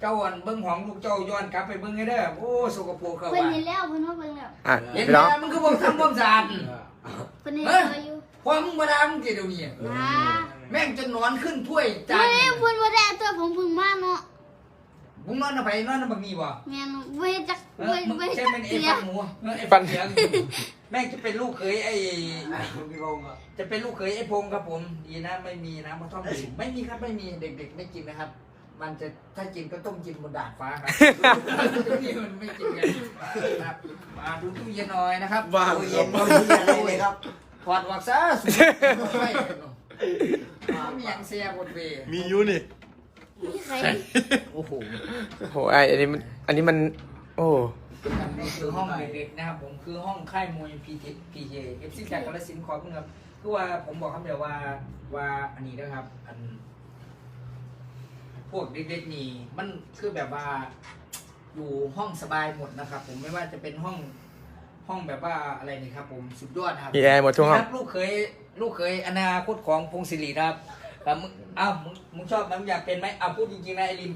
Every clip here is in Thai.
เจ้าอันเบิ้งของลูกเจ้าย้อนกลับไปเบิ้งให้เด้อโอ้สกปรกเข้าเพิ่นว่าเห็นแล้วเพิ่นว่าเบิ่งแล้วอะเห็นพี่แล้น้องวมึงก็บอกทำความสะอาดเพิ่นเห็นแล้วอยู่พอมึงมาดามึงกี่เดี๋ยวนี้นะแม่งจะนอนขึ้นถ้วยจาเฮ้นยเพิ่นบ่ได้เอาตัวผมเพึ่งมาเนาะมึงนอนเอาไปนอนเอาบักมีบ่แม่นบ่เฮ็ดจักเอบ่อมึงบ่เฮ็ดใช่จัเป็นกไอ้เสียฟันหมูเออไอ้ฟันเสียงแม่งจะเป็นลูกเขยไอ้ พี่พงศ์อะจะเป็นลูกเขยไอ้พงษ์ครับผม ดีนะไม่มีนะมาท่อมดื่มไม่มีครับไม่มีเด็กๆไม่กินนะครับ มันจะถ้ากินก็ต้มกินบนดาดฟ้าครับนี่มันไม่กินกันครับมาดูตู้เย็นหน่อยนะครับบ้า ตู้เย็เย็นนก็มีอะไรเลยครับถอดออกซะสุดไม่มีอย่างเสียบนเวมีอยูนี่ มีใครโอ้โหโอ้โหไออันนี้มัน อันนี้มัน โอ้นี่คือห้องเด็กๆนะครับผมคือห้องค่ายมวยพีทีพีเจเอฟซีจากกาลสินธุ์ขอบคุณครับคือว่าผมบอกคำเดียวว่าว่าอันนี้นะครับ อัน พวกเด็กๆนี่มันคือแบบว่าอยู่ห้องสบายหมดนะครับ ผมไม่ว่าจะเป็นห้องห้องแบบว่าอะไรนี่ครับ ผมสุดยอดนะครับมีแอร์หมดทุกห้อง ครับลูกเคยลูกเคยอนาคตของพงศิริครับแต่มึงอ้าวมึงมึงชอบไหมมึงอยากเป็นไหมเอาพูดจริงๆนะไอริม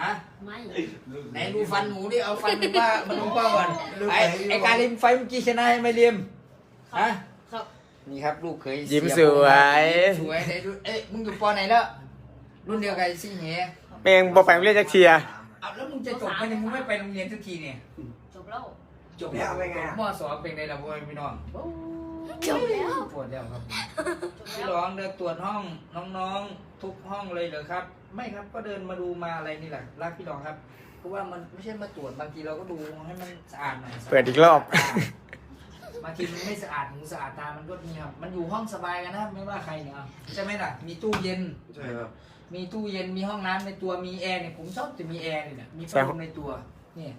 ฮะ ไม่ไหนดูฟันหมูดิเอาฟันมันว่ามันลงเป้าก่อนไอไอการริมไฟเมื่อกี้ชนะไหมริมฮะครับ นี่ครับลูกเคยยิ้มเสีสวย สวยไหนดูเอ๊ะมึงอยู่ปอไหนแล้ว รุ่นเดียวกับไอ้ซี่เหี้ยแม่งบอกไปโรงเรียนจักเทียเอาแล้วมึงจะจบไหมเนี่ยมึงไม่ไปโรงเรียนสักทีเนี่ยจบแล้วจบแล้วมอสอบเป็นไงล่ะพ่อแม่พี่น้องจบแล้วปวดแล้วครับพี่ร้องเดินตรวจห้องน้องๆ ทุกห้องเลยเหรอครับ ไม่ครับก็เดินมาดูมาอะไรนี่แหละรักพี่ร้องครับเพราะว่ามันไม่ใช่มาตรวจบางทีเราก็ดูให้มันสะอาดหน่อยเปิดอีกรอบ บางทีมันไม่สะอาดหูสะอาดตา มันก็มีครับ มันอยู่ห้องสบายกันนะไม่ว่าใครเนี่ยเอาใช่ไหมล่ะ มีตู้เย็น ใช่ครับ มีตู้เย็น มีห้องน้ำในตัว มีแอร์เนี่ย ผมชอบจะมีแอร์เนี่ยมีใช่พัดลมในตัว เนี่ย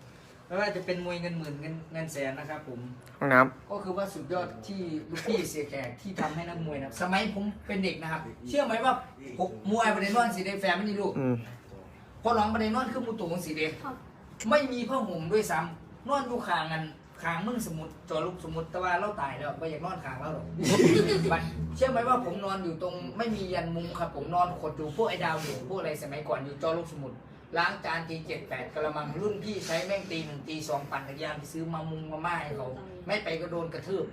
ไม่ว่าจะเป็นมวยเงินหมื่นเงินเงินแสนนะครับผม ห้องน้ก็คือว่าสุดยอดที่ลูกพี่เสียแขกที่ทำให้นักมวยนะครับ สมัยผมเป็นเด็กนะครับ เชื่อไหมว่าผมมวยประเด็นนอนสีแดงแฟนไม่นี่ลูกำอืม พอร้องประเด็นนอนคือมูตุงสีแดงไม่มีผ้าห่มด้วยซ้ำนอนอยู่ข้างกัน ข้างมึงสมุดจอลูกสมุดแต่ว่าเราตายแล้วไม่อยากนอนข้างเราหรอก บัดเชื่อไหมว่าผมนอนอยู่ตรงไม่มียันมุงครับ ผมนอนขดอยู่พวกไอ้ดาวอยู่พวกอะไรสมัยก่อนอยู่จอลูกสมุดล้างจานทีเจ็ดแปดกระมังรุ่นพี่ใช้แม่งตีหนึ่งตีสองปั่นจักรยานไปซื้อมามุงมาม่าให้เขาไม่ไปก็โดนกระทืบ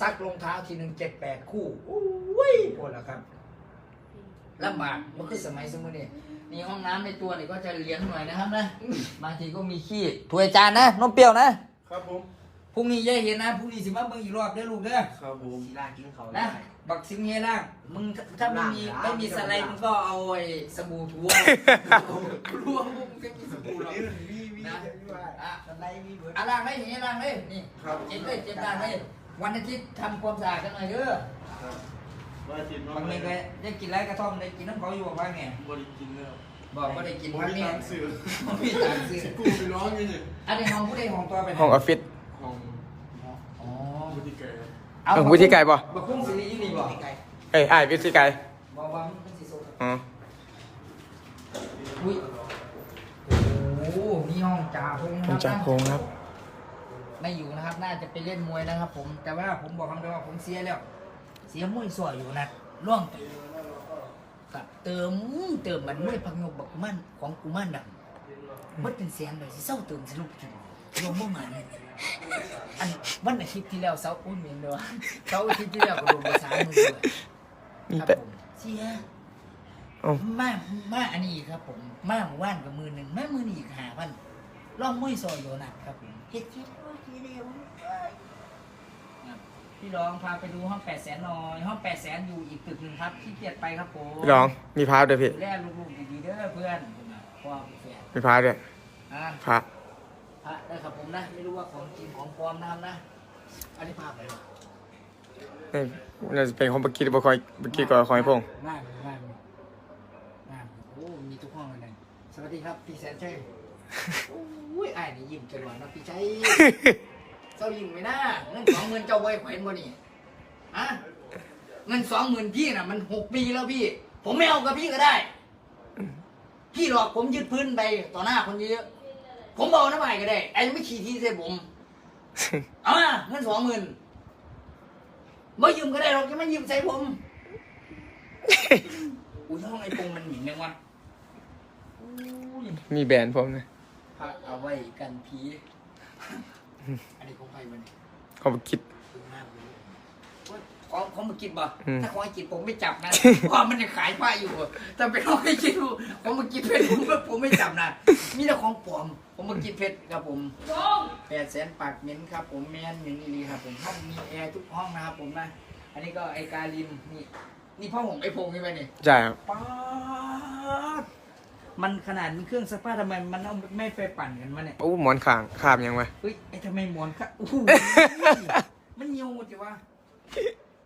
ซักรองเท้าทีหนึ่งเจ็ดแปดคู่อุ้ยปวดแล้วครับลำบากมันคือสมัยสมัยนี้นี่ห้องน้ำในตัวนี่ก็จะเลี้ยงหน่อยนะครับนะบางทีก็มีขี้ถ้วยจานนะนมเปรี้ยวนะครับผม พรุ่งนี้อย่าเห็นนะพรุ่งนี้สิมาเบิ่งอีกรอบเด้อลูกเด้อครับผมกีฬากินเขานะบักซิงเฮล่างมึงถ้าไม่มีไม่มีสไลด์มึงก็เอาไอ้สบู่ทั่วรวมมึงก็มีสบู่หรอกมีมีนะอะอะไรมีเบิร์ด อะล่างเลยเฮล่างเลยนี่เจ็บเลยเจ็บล่างเลยวันอาทิตย์ทำความสะอาดกันหน่อยเด้อว่าจิตน้องบางเลทียก็ได้กินไรกระท่อมได้กินน้ำเขาอยู่บอกว่าไงบริกินแล้วบอกว่าได้กินบพักริเนี่ยการสื่อมันมีต่างซื้อกูไปร้องยังไงอันนี้ห้องผู้ใดห้องตัวไปไหนห้องออฟฟิศ ของ อ๋อ บริการ เอาห้องผู้ที่ไกลป่ะบักคุ้งสิริยี่นี่บอกไกลเอ้ยอ้ายวิทย์ที่ไกลบอกว่ามันเป็นสีส้มอ๋ออุ้ยโอ้โหนี่ห้องจ่าพงผมจากโคงครับ ไม่อยู่นะครับ น่าจะไปเล่นมวยนะครับ ผม แต่ว่าผมบอกคำเดียวว่าผมเสียแล้ว เสียมวยสวยอยู่นะร่วงครับเติมเติมมันมวยพังโยบักกุมันของกุมันดังมันเป็นแสนเลยสิเศร้าเติมสรุปกินรวมบ่มัน อันวันอาทิตย์ที่แล้วเสาร์อุ้นเหมือนเดิมเสาร์อาทิตย์ที่แล้วก็โดนไปสามหมือเลยมีครับเป็ดผมเสียเอ้า มามาอันนี้ครับผม มาหมู่บ้านกับมือหนึ่งมามือนี้อีกหาพันล่องมวยซอยโยนัดครับผมเฮ็ดคิดว่าทีเดียวครับพี่รองพาไปดูห้องแปดแสนหน่อยห้องแปดแสนอยู่อีกตึกหนึ่งครับที่เกียดไปครับผมพี่รอง มีพาร์ทด้วยพี่ ดูแลลูกๆดีๆเด้อเพื่อนพ่อแฟนมีพาร์ทด้วยอ่าพระ พระได้ครับผมนะ ไม่รู้ว่าของจริงของปลอมนะครับนะ อันนี้พาไปวะเอ้ยน่าจะเป็นของปกิดบ่คอยปกิดก็คอยพงง่ายง่ายง่ายโอ้มีทุกห้องเลยนะสวัสดีครับพี่แสนชัยอุ้ยไอ้ายนี่ยิ้มจนหวานนะพี่ชัยเจ้ายิ้มไหมนะเงินสองหมื่นเจ้าไว้แขวนบ่นี่อะเงินสองหมื่นพี่น่ะ มันหกปีแล้วพี่ ผมไม่เอากับพี่ก็ได้ พี่หลอกผมยึดพื้นไปต่อหน้าคนเยอะๆ ผมเอาน้ำใหม่ก็ได้ ไอ้ไม่ขี่ที่ใส่ผมเอามาเงินสองหมื่นไม่ยืมก็ได้หรอกจะไม่ยืมใส่ผมอุ้ยห้องไอ้ปงมันหมิ่นยังวะอุ้ยมีแบรนด์ผมนะพักเอาไว้กันผี อันนี้ของใครมันยเขาไปคิด ของของมากินบ่อืม ถ้าของไอ้กินผมไม่จับนะ เพราะมันจะขายผ้าอยู่แต่เป็นของไอ้กินผมมากินเพชรผมผมไม่จับนะมีแต่ของปลอม ผมมากินเพชรครับผมแปดแสนปากเหม็นครับ ผมแมนเหม็นดีครับ ผมห้องมีแอร์ทุกห้องนะครับผมนะอันนี้ก็ไอการินนี่นี่พ่อผมไอพงใช่ไหมเนี่ย ใช่ครับ ป๊าดมันขนาดมีเครื่องซักผ้าทำไมมันเอาไม่ไปปั่นกันวะเนี่ย โอ้หมอนข้างขาบยังไงเฮ้ยไอ้ทำไมหมอนค่ะโอ้โหมันเหี่ยวหมดจิวะ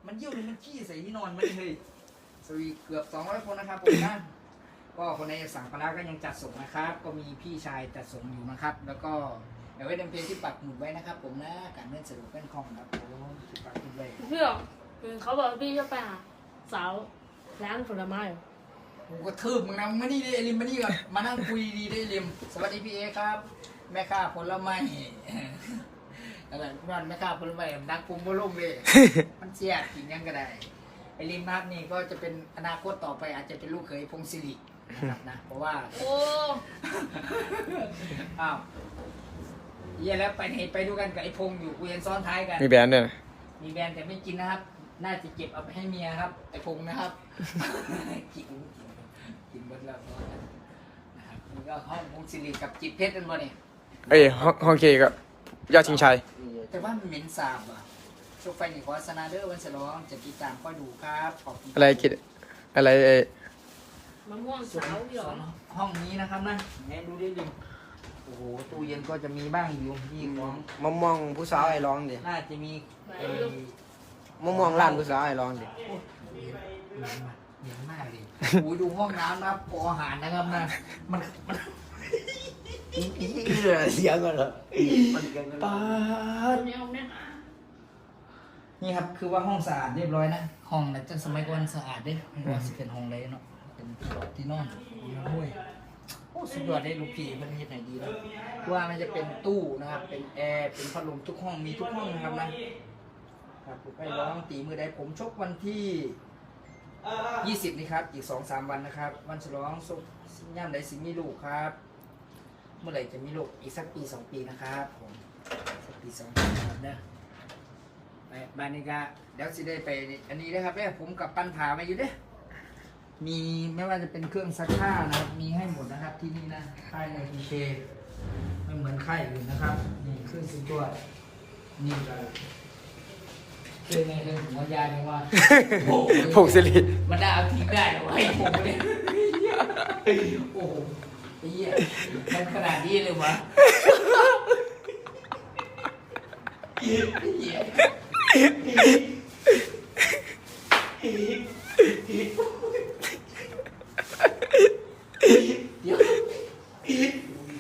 มันเยี่ยวหรือมันขี้ใส่ที่นอนมันเลยสวีเกือบ200คนนะครับผมนะ ก็คนในสั่งปลาร้าก็ยังจัดส่งนะครับ ก็มีพี่ชายจัดส่งอยู่นะครับ แล้วก็เดี๋ยวไว้ดำเพลงที่ปักหมุดไว้นะครับ ผมนะการเล่นสะดวกเป็นคล่องนะครับผมที่ปักหมุดไว้พี่บอกเขาบอกว่าพี่จะไปหาสาวร้านผลไม้เหรอกูก็ทืบมึงนะมึงมานี่ดิไอริมมานี่ก่อนมานั่งคุยดีๆได้ไอริม สวัสดีพี่เอครับ แม่ค้าผลไม้ อะไรนั่นแม่ค้าผลไม้นักปุมบลุ่มเลย มันเสียกินยังก็ได้ไอริมนักนี่ก็จะเป็นอนาคตต่อไปอาจจะเป็นลูกเขยพงศิรินะครับนะเพราะว่า โอ้อ้าวเยี่ยแล้วไปไหนไปดูกันกับไอพงอยู่กูยังซ้อนท้ายกัน มีแบรนด์ด้วยนะมีแบรนด์แต่ไม่กินนะครับ น่าจะเก็บเอาไปให้เมียครับ ไอพงนะครับ กินกินหมดแล้วนะครับนี่ก็ห้องพงศิริกับจิตรเพชรกันบ่เนี่ยเอ้ยห้องห้องเคกับ ยอดชิงชัย แต่ว่ามันเหม็นสาบอะโชคไฟนี่ขอสนาเดอร์วันฉลองจะติดตามค่อยดูครับขอบคุณอะไรกิดอะไรเอ้ยมะม่วงส่วนสาวพี่หรส่อวนห้องนี้นะครับนะแม่ดูได้ดิโอ้โหตู้เย็นก็จะมีบ้างอยู่ที่ของมะม่วงผู้สาวไอ้ร้องดิน่าจะมีเอ่อมะม่วงร้านผู้สาวไอ้ร้องดิเหม็นมากเหม็นมากเลยโอ้ยดูห้องน้ำนะครับปออาหารนะครับนะมันมัน เสียงกันเหรอปาดเนี่ยเอาเนี่ยนี่ครับคือว่าห้องสะอาดเรียบร้อยนะ ห้องนะจะสมัยก่อนสะอาดเด้ไม่ว่าสิเป็นห้องเลยเนาะ เป็นที่นอนห้วยโอ้สุดยอดได้ลูกพี่เพิ่นเฮ็ดให้ดีแล้วว่ามันจะเป็นตู้นะครับ เป็นแอร์ เป็นพัดลมทุกห้องมีทุกห้องนะครับนะครับผมไปร้องตีมือใดผมชกวันที่ 20 นี่ครับ อีก 2-3 วันนะครับ วันฉลองสุขย่ามใดสิมีลูกครับ เมื่อไหร่จะมีลูกอีกสักปีสองปีนะครับผมสักปีสองปีครับเด้อไปบ้านนี้ก็เดี๋ยวสิได้ไปอันนี้นะครับเนี่ยผมกับปันผามาอยู่เด้อมีไม่ว่าจะเป็นเครื่องซักผ้านะครับ มีให้หมดนะครับที่นี่นะค่ายในทีเคไม่เหมือนค่ายอื่นนะครับนี่เครื่องสุดยอดนี่ก็เคยในเรื่องหัวยาเนี่ยว่าผงสิริมันได้เอาทิ้งได้เหรอวะไอ้ผมเนี่ยโอ้โหไอ้ เหี้ยมันขนาดนี้เลยวะไอ้เหี้ยเดี๋ยว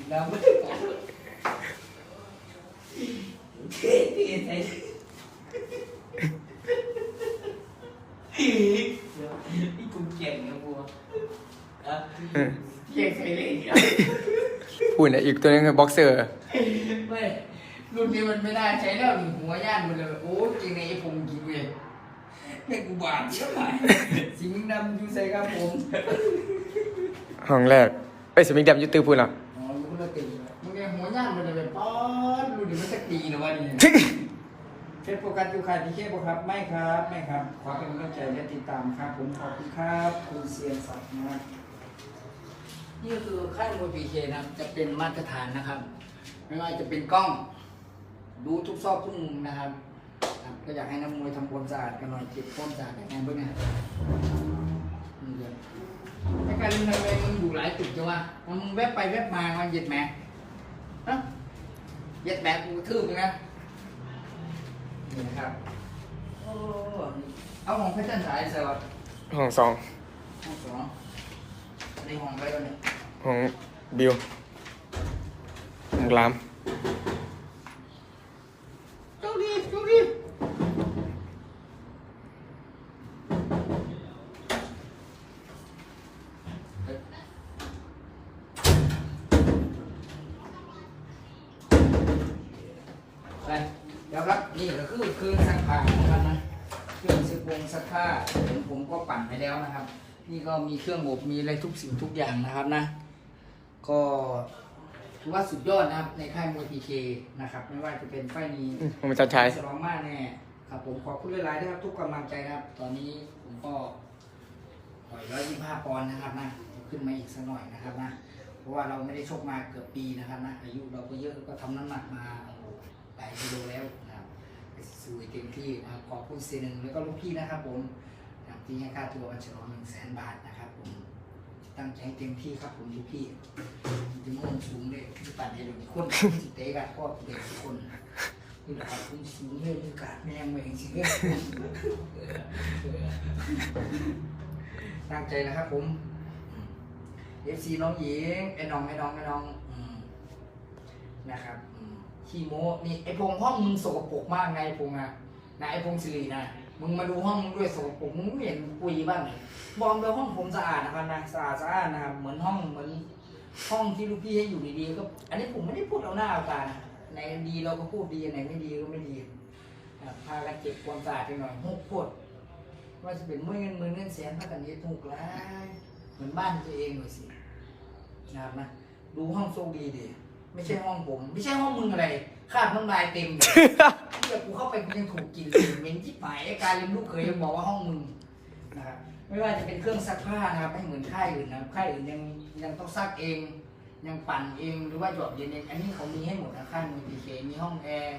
เราไม่ได้การเท่เท่เท่นี่กูเก่งนะบัวอะเก่งใครเลยเนี่ย พูดเนี่ยอีกตัวนึงคือบ็อกเซอร์ ไม่รุ่นนี้มันไม่ได้ใช้แล้วหัวย่านมันเลยโอ้จริงในไอ้ผมกินเว้ยแม่งกูบาดใช่ไหมสิงห์ดำยูไซครับผมห้องแรกเอ้ยสมิงแดมอยูตือพูดเหรออ๋อรู้แล้วตีมึงเนี่ยหัวย่านมันเลยแบบป๊อดรุ่นนี้มันสักตีนะวะนี่เฟซโฟกัสยูคายพีเคบครับไม่ครับไม่ครับขอเป็นกำลังใจและติดตามครับผมขอบคุณครับคุณเซียนสัตว์นะครับ นี่ก็คือค่ายมวยพีเคนะครับ จะเป็นมาตรฐานนะครับ ไม่ว่าจะเป็นกล้อง ดูทุกซอกทุกมุมนะครับครับก็อยากให้นักมวยทำความสะอาดกันหน่อยเก็บความสะอาดยังไงบ้างเนี่ยนี่เลยไอ้การเล่นอะไรมึงอยู่หลายจุดจังวะมึงแวบไปแวบมามาเหยียดแหมฮะเหยียดแหมกูทืบเลยนะนี่นะครับโอ้เอาของเพชรจันทร์สายเสร็จแล้วห้องสองห้องสองในห้องไปแล้วเนี่ ยห้องบิวห้องลามโชคดีโชคดีไปเดี๋ยวครับนี่ก็คือเครื่องซักผ้านะครับนะเครื่องซักวงซักผ้าผมผมก็ปั่นไปแล้วนะครับ นี่ก็มีเครื่องอบมีอะไรทุกสิ่งทุกอย่างนะครับนะ ก็ถือว่าสุดยอดนะครับในค่ายมวยพีเคนะครับ ไม่ว่าจะเป็นไฟล์นี้ผมจะใช้สลองมากแน่ครับผมขอบคุณหลายๆด้วยครับ ทุกกำลังใจนะครับ ตอนนี้ผมก็ต่อยร้อยยี่ห้าปอนด์นะครับนะขึ้นมาอีกสักหน่อยนะครับนะเพราะว่าเราไม่ได้ชกมาเกือบปีนะครับนะอายุเราก็เยอะก็ทำน้ำหนักมาโอ้โหหลายกิโลแล้วนะครับไปสู่เต็มที่นะครับขอบคุณเซนึงแล้วก็ลูกพี่นะครับผมนะครับที่ให้ค่าตัววันฉลองหนึ่งแสนบาทนะครับผม ตั้งใจเต็มที่ครับผมลูกพี่จะมุ่งสูงเลยที่ปัดให้เด็กคนที่เตะกันก็เด็กทุกคนนี่แหละครับคุณสูงเลยมีกาดแม่งมาเองสิเนี่ยตั้งใจนะครับผมเอฟซีน้องหญิงไอ้น้องไอ้น้องไอ้น้องนะครับอืมขี้โม้นี่ไอ้พงห้องมึงสกปรกมากไงพงอะนะไอ้พงศิรินะ มึงมาดูห้องมึงด้วยสกปรกมึงไม่เห็นปุยบ้างเลยบอกเลยห้องผมสะอาดนะครับนะสะอาดสะอาดนะครับเหมือนห้องเหมือนห้องที่ลูกพี่ให้อยู่ดีๆก็ อันนี้ผมไม่ได้พูดเอาหน้าเอาตานะในดีเราก็พูดดีในไม่ดีก็ไม่ดีพากันเก็บความสะอาดไปหน่อยหกพดว่าจะเป็นมือเงินมือเงินแสนพากันเย็ดถูกแล้วเหมือนบ้านตัวเองเลยสินะครับนะดูห้องโชคดีดิไม่ใช่ห้องผม ไม่ใช่ห้องมึงอะไร คราบน้ำลายเต็มเลยเดี๋ยวกูเข้าไปกูยังถูกกินเลยเหม็นที่หมายไอ้การเลี้ยงลูกเคยยังบอกว่าห้องมึงนะครับไม่ว่าจะเป็นเครื่องซักผ้านะครับไม่เหมือนค่ายอื่นนะครับค่ายอื่นยังยังต้องซักเอง ยังปั่นเองหรือว่าหยอดเย็นเองอันนี้เขามีให้หมดนะค่ายมวยพีเคมีห้องแอร์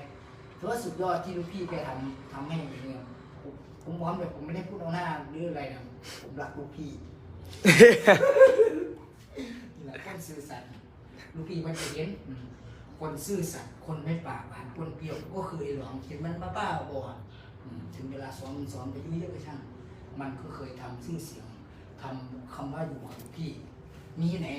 ถือว่าสุดยอดที่ลูกพี่แกทำทำให้อย่างเงี้ยผมผมพร้อมแบบผมไม่ได้พูดเอาหน้าหรืออะไรนะผมรักลูกพี่ นี่แหละคนซื่อสัตย์ลูกพี่มันจะเห็นอืม คนซื่อสัตย์คนไม่ปากหวานคนเปรี้ยวก็คือไอ้หลองเห็นมันบ้าบ้าๆบอๆอืมถึงเวลาสอนสอนไปยุ่ยเยอะก็ช่าง มันก็เคยทำชื่อเสียงทำคำว่าอยู่กับลูกพี่มีไหน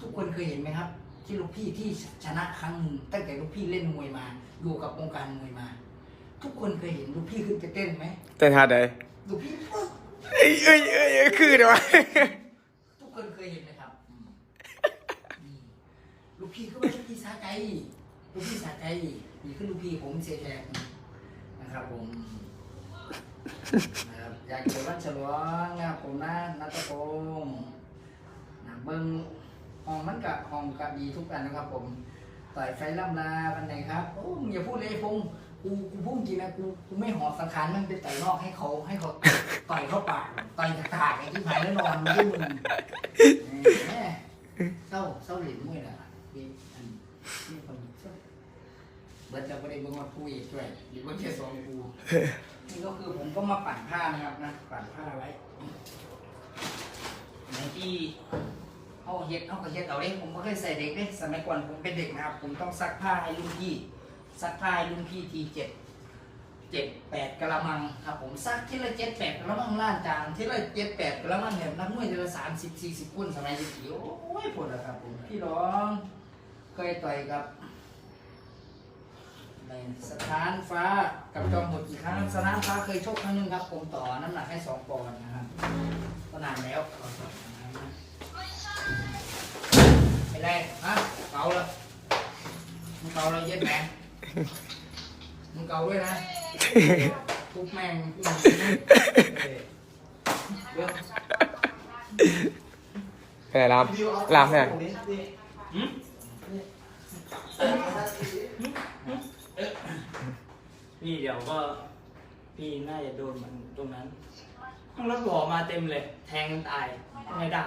ทุกคนเคยเห็นไหมครับ ที่ลูกพี่ที่ชนะครั้งหนึ่งตั้งแต่ลูกพี่เล่นมวยมา อยู่กับวงการมวยมา ทุกคนเคยเห็นลูกพี่ขึ้นไปเต้นไหมเต้นท่าใดลูกพี่ปึ๊กเอ้ยเอ้ยเอ้ยเอ้ยคือเดี๋ยวะทุกคนเคยเห็นไหมครับอืมนี่ พี่ก็ไม่ใช่พี่สาใจลูกพี่สาใจนี่คือลูกพี่ผมเสียแทนนะครับผมนะครับอยากเกิดวันฉลองนะผมนะนัตพงศ์นะเบิ้งห้องมันกับห้องกับดีทุกอันนะครับ ผมต่อยไฟล่ำลาวันไหนครับโอ้อย่าพูดเลยพงษ์กูกูพูดจริงนะกูกูไม่หอบสังขารมันเป็นต่อยนอกให้เขาให้เขาต่อยเข้าปากต่อยถากไอ้ที่หายแล้วนอนมึงด้วยมึงแหมเศร้าเศร้าเหรียญมวยนะ นี่อันนี่คนเศร้าเบิร์ดจะไม่ได้เบิ่งว่ากูอีกด้วยหรือว่าแค่สองกูนี่ก็คือผมก็มาปั่นผ้านะครับนะปั่นผ้าไว้ในที่เขาเฮ็ดเขาก็เฮ็ดเอาเองผมก็เคยใส่เด็กเด้สมัยก่อนผมเป็นเด็กนะครับ ผมต้องซักผ้าให้รุ่นพี่ซักผ้าให้รุ่นพี่ทีเจ็ดเจ็ดแปดกะละมังครับผมซักทีละเจ็ดแปดกะละมังล้านจานทีละเจ็ดแปดกะละมังเนี่ยนักมวยทีละสามสิบสี่สิบคนสมัยเด็กๆโอ้ยปวดอะครับผมพี่ร้อง เคยต่อยกับในสถานฟ้ากับจอมหมดกี่ครั้งสถานฟ้าเคยชกครั้งหนึงครับ ผมต่อน้ำหนักให้สองปอนด์นะครับก็นานแล้วนะครับไอ้แรกฮะเกาแล้วมึงเกาแล้วเย็ดแมงมึงเกาด้วยนะทุกแม่งทุกแม่งเดี๋ยวไปไหนลามลามเนี่ย พี่เดี๋ยวก็พี่น่าจะโดนมันตรงนั้นห้องรถหัวมาเต็มเลย แทงกันตายไม่ได้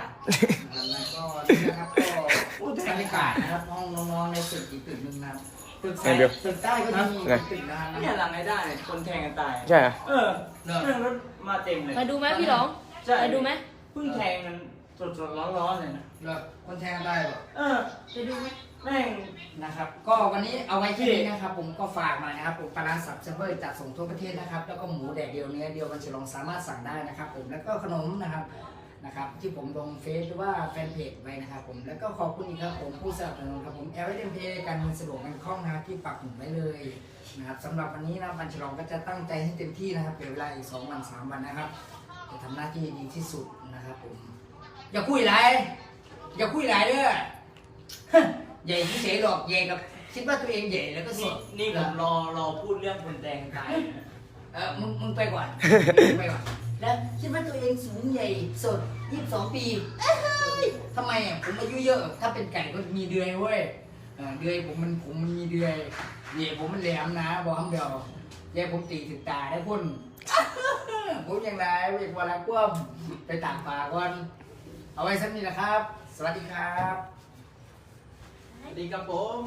แล้วก็นี่นะครับก็พูดถึงบรรยากาศนะครับห้องน้องๆในตึกอีกตึกหนึ่งนะครับตึกแสนตึกใต้ก็จะมีอีกตึกนะครับเนี่ยหลังไม่ได้เนี่ยคนแทงกันตายใช่เหรอเออนั่งรถมาเต็มเลยมาดูไหมพี่หลงใช่มาดูไหมเพิ่งแทงกันสดๆร้อนๆเลยนะเลิกคนแทงได้หรอเออไปดูไหม แม่งนะครับ ก็วันนี้เอาไว้แค่นี้นะครับ ผมก็ฝากหน่อยนะครับผมปลาร้าสับเซเบอร์จัดส่งทั่วประเทศนะครับ แล้วก็หมูแดดเดียวเนื้อเดียวมันฉลองสามารถสั่งได้นะครับ ผมแล้วก็ขนมนะครับนะครับ ที่ผมลงเฟซหรือว่าแฟนเพจไว้นะครับผมแล้วก็ขอบคุณอีกครับผมผู้สนับสนุนครับผม l อ m p การเงินสะดวกเงินคล่องนะครับที่ปักหมุดไว้เลยนะครับสำหรับวันนี้นะวันฉลองก็จะตั้งใจให้เต็มที่นะครับเป็นเวลาอีกสองวันสามวันนะครับจะทำหน้าที่ดีที่สุดนะครับผมอย่าคุยไรอย่าคุยไรเด้อ ใหญ่ที่เฉยหรอกใหญ่กับคิดว่าตัวเองใหญ่แล้วก็สนี่ดนี่ผมรอรอพูดเรื่องคนแทงกันตายนะเออมึงมึงไปก่อนมึงไปก่อนแล้วคิดว่าตัวเองสูงใหญ่สดยี่สิบสองปีเอ้ยยทำไมอะผมอายุเยอะ ถ้าเป็นไก่ก็มีเดือยเว้ยเออเดือยผมมันผมมันมีเดือยเนี่ยผมมันแหลมนะบอกคำเดียวแย่ผมตีถึงตาได้พุ่น ผมยังไงเวกวาระกว้มไปตากปลาก่อน เอาไว้สักนี้นะครับ สวัสดีครับ สวัสดีครับผม